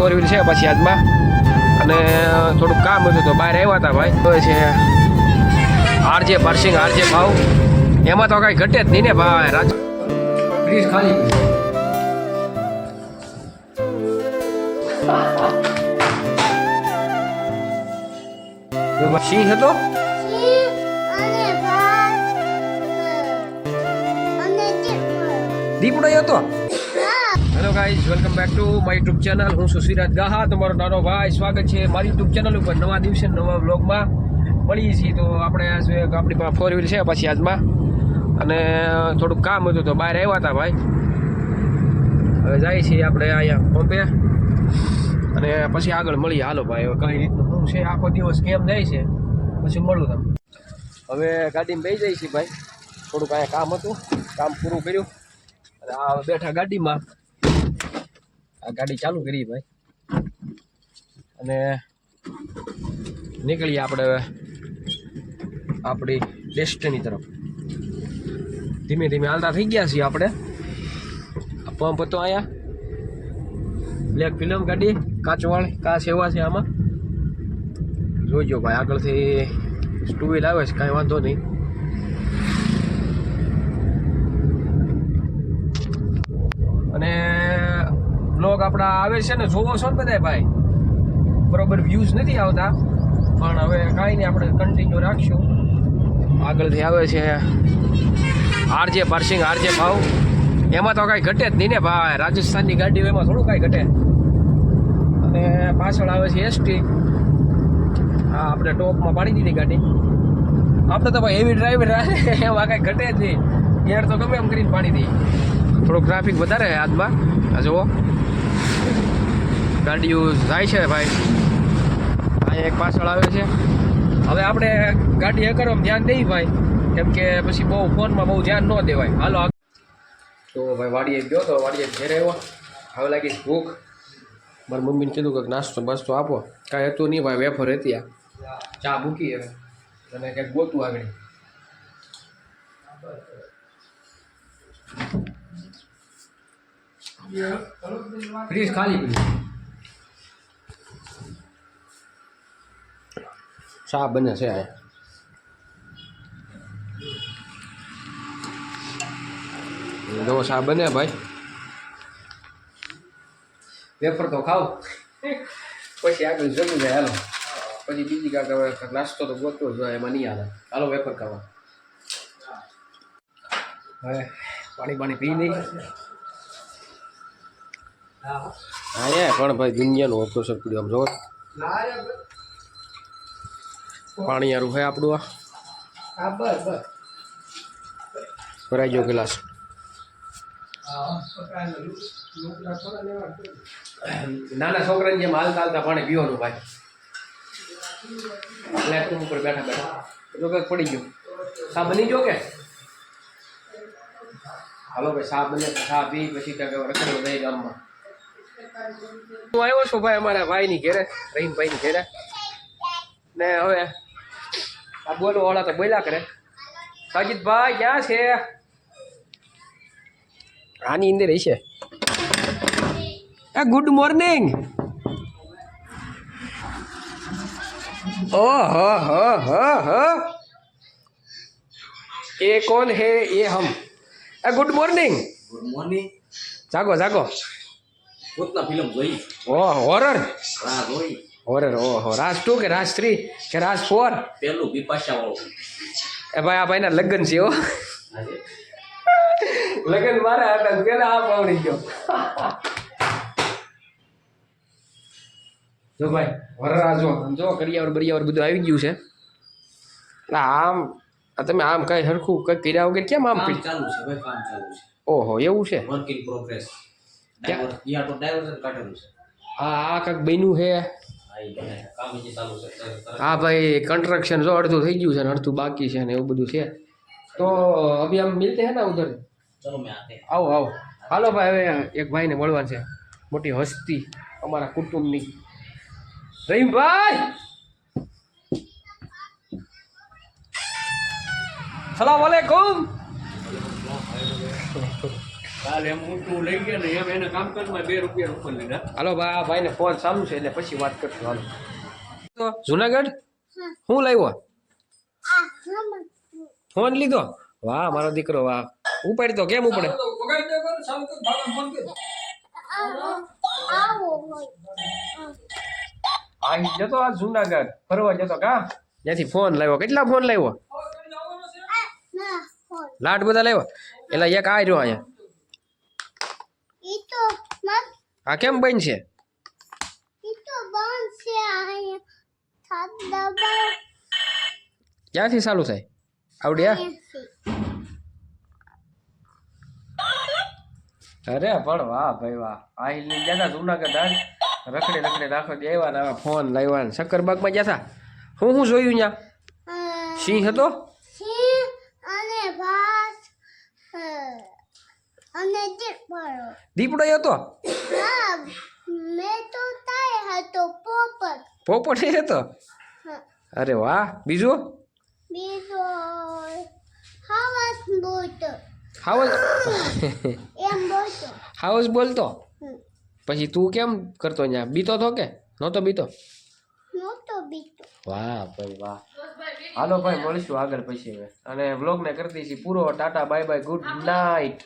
Four wheel છે પછી હાથમાં. અને થોડુંક કામ હતું તો બહાર આવ્યા હતા ભાઈ. તો છે આરજે પાર્સિંગ આરજે ભાવ. એમાં તો કાંઈ ઘટે જ નહીં ને ભાઈ રાજ પ્લીઝ ખાલી. સિંહ હતો? દીપડો હતો? Hello guys welcome back to my YouTube channel હું સુશીરાજ ગાહા. તમારો નાનો ભાઈ. સ્વાગત છે મારી યુટ્યુબ ચેનલ ઉપર. નવા દિવસે, નવા વ્લોગમાં મળીએ છીએ. તો આપણે આપણી પાસે ફોર વ્હીલ છે પછી આજમાં. અને થોડુંક કામ હતું તો બહાર આવ્યા હતા ભાઈ. હવે જઈએ છીએ આપણે અહીંયા પંપે. અને પછી આગળ મળીએ. હાલો ભાઈ, હવે કઈ રીતનું, શું છે? આખો દિવસ કેમ જાય છે? પછી મળું તમને. હવે ગાડીમાં બેસી જાય છે ભાઈ. થોડુંક અહીંયા કામ હતું. કામ પૂરું કર્યું. અને આ બેઠા ગાડીમાં આ ગાડી ચાલુ કરી ભાઈ. અને નીકળીએ આપણે આપણી ડેસ્ટિની તરફ. ધીમે ધીમે હાલતા થઈ ગયા છીએ આપણે. પંપ હતો અહીંયા. બ્લેક ફિલ્મ ગાડી, કાચવાળ, કાચ એવા છે આમાં. જોઈજો ભાઈ, આગળથી ટુ વ્હીલ આવે છે, કાંઈ વાંધો નહીં અને બ્લોગ આપણા આવે છે ને, જોવો છો ને બધા ભાઈ? બરોબર વ્યૂઝ નથી આવતા, પણ હવે કાંઈ નહીં, આપણે કન્ટિન્યુ રાખશું. આગળથી આવે છે આરજે પાર્સિંગ આરજે ભાવ. એમાં તો કાંઈ ઘટે જ નહીં ને ભાઈ, રાજસ્થાનની ગાડી એમાં થોડું કાંઈ ઘટે. અને પાછળ આવે છે એસટી. હા, આપણે ટોપમાં પાડી દીધી ગાડી. આપણે તો ભાઈ હેવી ડ્રાઈવર એમાં કાંઈ ઘટે જ નહીં. ગેર તો ગમે એમ કરીને પાડી દઈએ. થોડુંક ટ્રાફિક વધારે હાથમાં. જુઓ. ગાડીઓ જાય છે ભાઈ. અહીંયા એક પાછળ આવે છે. હવે આપણે ગાડી એ કરવામાં ધ્યાન દઈએ ભાઈ. કેમ કે પછી બહુ ફોનમાં બહુ ધ્યાન ન દેવાય. હાલો તો ભાઈ વાડીએ ગયો તો વાડીએ ઘેર આવ્યો. હવે લાગી ભૂખ. મારી મમ્મીને કીધું કે નાસ્તો બાસ્તો આપો. કાંઈ હતું નહીં ભાઈ, વેફર હતી આ. ચા મૂકી હવે. અને કંઈક ગોતું આગળ. ફ્રીજ ખાલી પડી ચા બને છે અહીંયા જો ચા બને ભાઈ. વેફર તો ખાવ. પછી આગળ જમી જાય હાલો. પછી બીજી હવે નાસ્તો તો ગોતવો જ હોય એમાં નહીં આવે. હાલો વેફર ખાવા. હવે પાણી પાણી પી નહીં. હા. પણ ભાઈ દુનિયાનું ઓપ્રોસર પીડ્યું આમ જો પાણી સારું છે આપણું આ? ભરાઈ ગયો ગ્લાસ. નાના છોકરાને જેમ હાલતા હાલતા પાણી પીવાનું ભાઈ. પ્લેટફોર્મ ઉપર બેઠા બેઠા. જો કંઈક પડી ગયું. સા બની ગયો કે? હાલો ભાઈ સા બને સા પી પછી કાંઈક રખડ્યો નહીં ગામમાં. હું આવ્યો છું ભાઈ અમારા ભાઈની ઘેરે રહીમભાઈની ઘેરે? ને હવે આ બોલો ઓળા તો બોલ્યા કરે. સાજીદભાઈ ક્યાં છે? આની અંદર હશે. આ ગુડ મોર્નિંગ ઓહો હો હો હો. એ કોણ હે એ હમ. એ ગુડ મોર્નિંગ ગુડ મોર્નિંગ જાગો જાગો. પોતના ફિલ્મ જોઈ? ઓહ હોરર હા જોઈ. હોરર ઓહો રાજ ટુ કે રાજ થ્રી કે રાજ ફોર? પેલું વાળું એ ભાઈ આ ભાઈના લગ્ન છે હો. લગ્ન મારા હતા પેલા આ પાવડી ગયો. જો ભાઈ વરરા જો જો કરિયાવર બરિયાવર બધું આવી ગયું છે. ના આમ તમે આમ કઈ હરખું કઈ કર્યા વગર કેમ આમ કામ? ચાલુ છે ભાઈ કામ ચાલુ છે. ઓહો એવું છે? વર્ક ઇન પ્રોગ્રેસ ક્યાં? યા તો ડાયવર્ઝન કાઢેલું છે. આ આ કાંઈક બન્યું છે. હા ભાઈ કન્સ્ટ્રક્શન જો અડધું થઈ ગયું છે ને અડધું બાકી છે ને એવું બધું છે. તો અભી આમ મિલતે હે ને ઉધર? આવો આવો. હાલો ભાઈ હવે એક ભાઈને મળવા છે. મોટી હસ્તી અમારા કુટુંબની. રહીમભાઈ! સલામ વાલેકુમ કાલે એમ ઊંટું લઈ ગયા ને એમ એને કામકાજમાં બે રૂપિયા ઉપર લીધા. હાલો ભાઈ આ ભાઈને ફોન ચાલુ છે એટલે પછી વાત કરશું. હાલો. તો જુનાગઢ? હું. લાવ્યો? આ ફોન લીધો? વાહ મારો દીકરો વાહ. ઉપાડી? તો કેમ ઉપડે આવો આવો હોય. આ જતો આ જુનાગઢ. ફરવા જતો કા? ત્યાંથી ફોન લાવ્યો. કેટલા ફોન લાવ્યો? લાડ લાટ બધા લાવ્યો? એટલે એક આ રહ્યો અહીંયા. આ કેમ બન છે? ઈ તો બંધ છે અહીંયા સાત દબાવ. ક્યાંથી ચાલુ થાય? આવડ્યા? અરે પણ વાહ ભાઈ વાહ. આ હિલની ગયા હતા જુનાગઢ હાલ રખડે રખડે રાખો આવ્યા ને ફોન લાવ્યા ને શક્કરબાગમાં ગયા તા. હું શું જોયું ત્યાં સિંહ હતો? સિંહ અને અ, અને દીપડો દીપડો હતો? હા મેં તો તાય હતો પોપટ. પોપટ હતો? અરે વાહ બીજું? બીજો હાવસ બોલતો. હાવસ? એમ બોલતો. હાવસ બોલતો? પછી તું કેમ કરતો અહીંયા બીતો તો કે? નહોતો બીતો? નહોતો બીતો. વાહ ભાઈ વાહ. હાલો ભાઈ મળીશું આગળ પછી હવે. અને વ્લોગને કરી દઈશું. પૂરો tata bye bye good night.